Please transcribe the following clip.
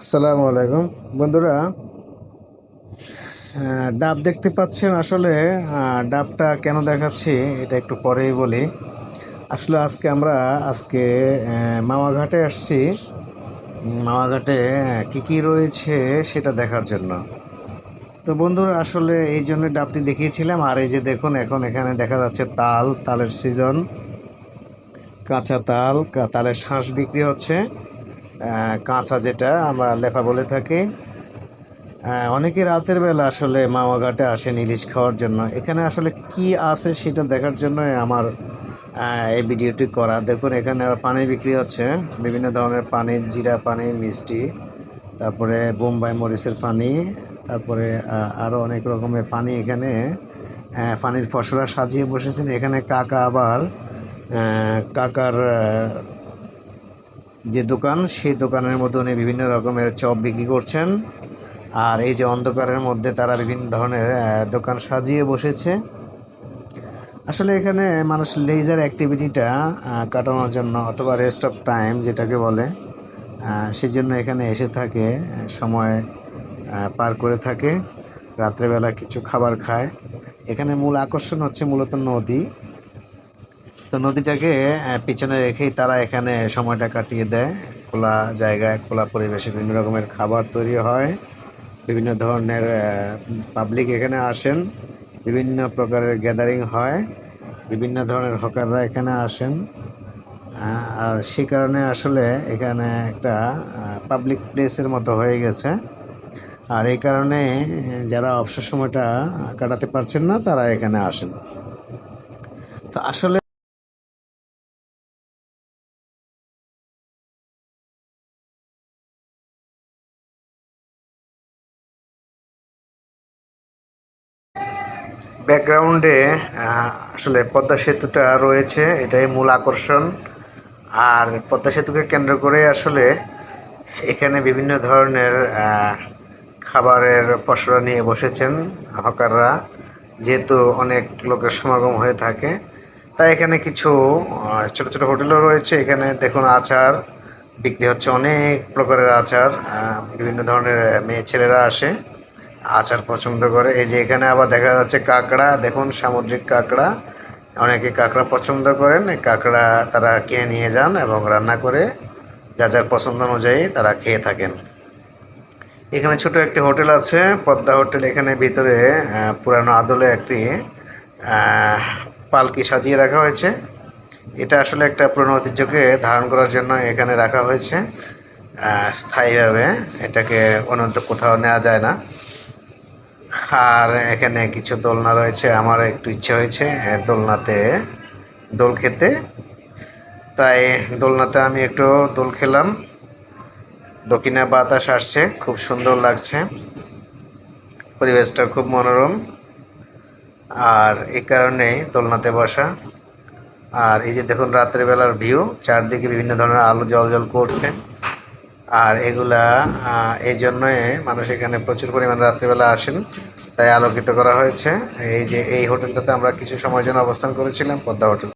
আসসালামু আলাইকুম। বন্ধুরা ডাব দেখতে পাচ্ছেন আসলে ডাবটা কেন দেখাচ্ছি এটা একটু পরেই বলি। আসলে আজকে আমরা, আজকে মামাঘাটে আসছি। মামাঘাটে কি কি রয়েছে সেটা দেখার জন্য। তো বন্ধুরা, আসলে এই জন্য ডাবটি দেখিয়েছিলাম। আর এই যে দেখুন, এখন এখানে দেখা যাচ্ছে তাল, তালের সিজন। কাঁচা তাল তালের শাঁস বিক্রি হচ্ছে। কাঁচা যেটা, আমরা লেফা বলে থাকি। অনেকে রাতের বেলা আসলে মামাঘাটে আসেন ইলিশ খাওয়ার জন্য। এখানে আসলে কি আছে সেটা দেখার জন্য আমার এই ভিডিওটি করা। দেখুন, এখানে পানি বিক্রি হচ্ছে। বিভিন্ন ধরনের পানি, জিরা পানি, মিষ্টি, তারপরে বোম্বাই মরিচের পানি, তারপরে আরও অনেক রকমের পানি এখানে। পানির ফসলা সাজিয়ে বসেছেন। এখানে কাকা আবার কাকার যে দোকান, সেই দোকানের মধ্যে উনি বিভিন্ন রকমের চপ বিক্রি করছেন। আর এই যে অন্ধকারের মধ্যে তারা বিভিন্ন ধরনের দোকান সাজিয়ে বসেছে। আসলে এখানে মানুষ লেজার অ্যাক্টিভিটিটা কাটানোর জন্য অথবা রেস্ট অফ টাইম যেটাকে বলে সেজন্য এখানে এসে থাকে, সময় পার করে থাকে, রাত্রেবেলা কিছু খাবার খায়। এখানে মূল আকর্ষণ হচ্ছে মূলত নদী। তো নদীটাকে পিছনে রেখেই তারা এখানে সময়টা কাটিয়ে দেয়। খোলা জায়গায়, খোলা পরিবেশে বিভিন্ন রকমের খাবার তৈরি হয়। বিভিন্ন ধরনের পাবলিক এখানে আসেন। বিভিন্ন প্রকারের গ্যাদারিং হয়। বিভিন্ন ধরনের হকাররা এখানে আসেন। আর সে কারণে আসলে এখানে একটা পাবলিক প্লেসের মতো হয়ে গেছে। আর এই কারণে যারা অবসর সময়টা কাটাতে পারছেন না, তারা এখানে আসেন। তো আসলে ব্যাকগ্রাউন্ডে আসলে পদ্মা সেতুটা রয়েছে, এটাই মূল আকর্ষণ। আর পদ্মা সেতুকে কেন্দ্র করে আসলে এখানে বিভিন্ন ধরনের খাবারের পসরা নিয়ে বসেছেন হকাররা, যেহেতু অনেক লোকের সমাগম হয়ে থাকে। তাই এখানে কিছু ছোট ছোট হোটেলও রয়েছে। এখানে দেখুন আচার, বিক্রি হচ্ছে অনেক প্রকারের আচার বিভিন্ন ধরনের মেয়ে ছেলেরা আসে। আচার পছন্দ করে। এই যে এখানে আবার দেখা যাচ্ছে কাঁকড়া। দেখুন, সামুদ্রিক কাঁকড়া। অনেকে কাঁকড়া পছন্দ করেন। কাঁকড়া তারা কিনে নিয়ে যান এবং রান্না করে যা যার পছন্দ অনুযায়ী তারা খেয়ে থাকেন। এখানে ছোট একটি হোটেল আছে। পদ্মা হোটেল এখানে ভিতরে পুরানো আদলে একটি পালকি সাজিয়ে রাখা হয়েছে। এটা আসলে একটা পুরনো ঐতিহ্যকে ধারণ করার জন্য এখানে রাখা হয়েছে। স্থায়ীভাবে এটাকে অনন্ত কোথাও নেওয়া যায় না। আর এখানে কিছু দোলনা রয়েছে, আমার একটু ইচ্ছে হয়েছে দোলনাতে দোল খেতে। তাই দোলনাতে আমি একটু দোল খেলাম। দক্ষিণা বাতাস আসছে, খুব সুন্দর লাগছে। পরিবেশটা খুব মনোরম। আর এই কারণেই দোলনাতে বসা। আর এই যে দেখুন, রাত্রেবেলার ভিউ, চারদিকে বিভিন্ন ধরনের আলো জল জল করছে। আর এগুলা এই জন্যই মানুষ এখানে প্রচুর পরিমাণে রাত্রিবেলা আসেন। তাই আলোকিত করা হয়েছে। এই যে, এই হোটেলটাতে আমরা কিছু সময়ের জন্য অবস্থান করেছিলাম, পদ্মা হোটেল।